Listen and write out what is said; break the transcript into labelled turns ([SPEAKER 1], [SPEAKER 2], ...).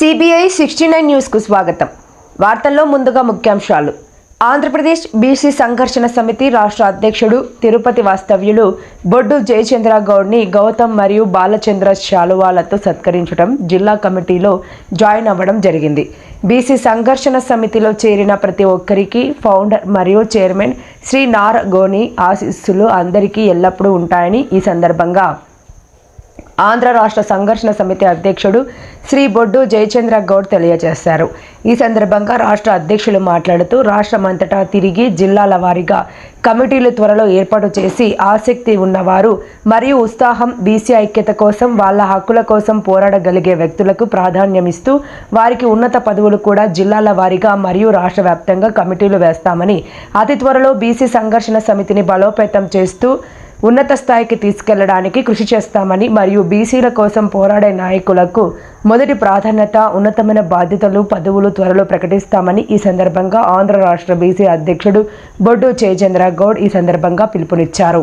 [SPEAKER 1] CBI sixty nine న్యూస్కు స్వాగతం. వార్తల్లో ముందుగా ముఖ్యాంశాలు. ఆంధ్రప్రదేశ్ బీసీ సంఘర్షణ సమితి రాష్ట్ర అధ్యక్షుడు తిరుపతి వాస్తవ్యులు బొడ్డు జయచంద్ర గౌడ్ని గౌతమ్ మరియు బాలచంద్ర శాలువాలతో సత్కరించడం జిల్లా కమిటీలో జాయిన్ అవ్వడం జరిగింది. బీసీ సంఘర్షణ సమితిలో చేరిన ప్రతి ఒక్కరికి ఫౌండర్ మరియు చైర్మన్ శ్రీ నార్ గోని ఆశీస్సులు అందరికీ ఎల్లప్పుడూ ఉంటాయని ఈ సందర్భంగా ఆంధ్ర రాష్ట్ర సంఘర్షణ సమితి అధ్యక్షుడు శ్రీ బొడ్డు జయచంద్ర గౌడ్ తెలియజేశారు. ఈ సందర్భంగా రాష్ట్ర అధ్యక్షులు మాట్లాడుతూ రాష్ట్రమంతటా తిరిగి జిల్లాల వారీగా కమిటీలు త్వరలో ఏర్పాటు చేసి ఆసక్తి ఉన్నవారు మరియు ఉత్సాహం బీసీ ఐక్యత కోసం వాళ్ళ హక్కుల కోసం పోరాడగలిగే వ్యక్తులకు ప్రాధాన్యమిస్తూ వారికి ఉన్నత పదవులు కూడా జిల్లాల వారీగా మరియు రాష్ట్ర వ్యాప్తంగా కమిటీలు వేస్తామని అతి త్వరలో బీసీ సంఘర్షణ సమితిని బలోపేతం చేస్తూ ఉన్నత స్థాయికి తీసుకెళ్ళడానికి కృషి చేస్తామని మరియు బీసీల కోసం పోరాడే నాయకులకు మొదటి ప్రాధాన్యత ఉన్నతమైన బాధ్యతలు పదవులు త్వరలో ప్రకటిస్తామని ఈ సందర్భంగా ఆంధ్ర రాష్ట్ర బీసీ అధ్యక్షుడు బొడ్డు చేజేంద్ర గౌడ్ ఈ సందర్భంగా పిలుపునిచ్చారు.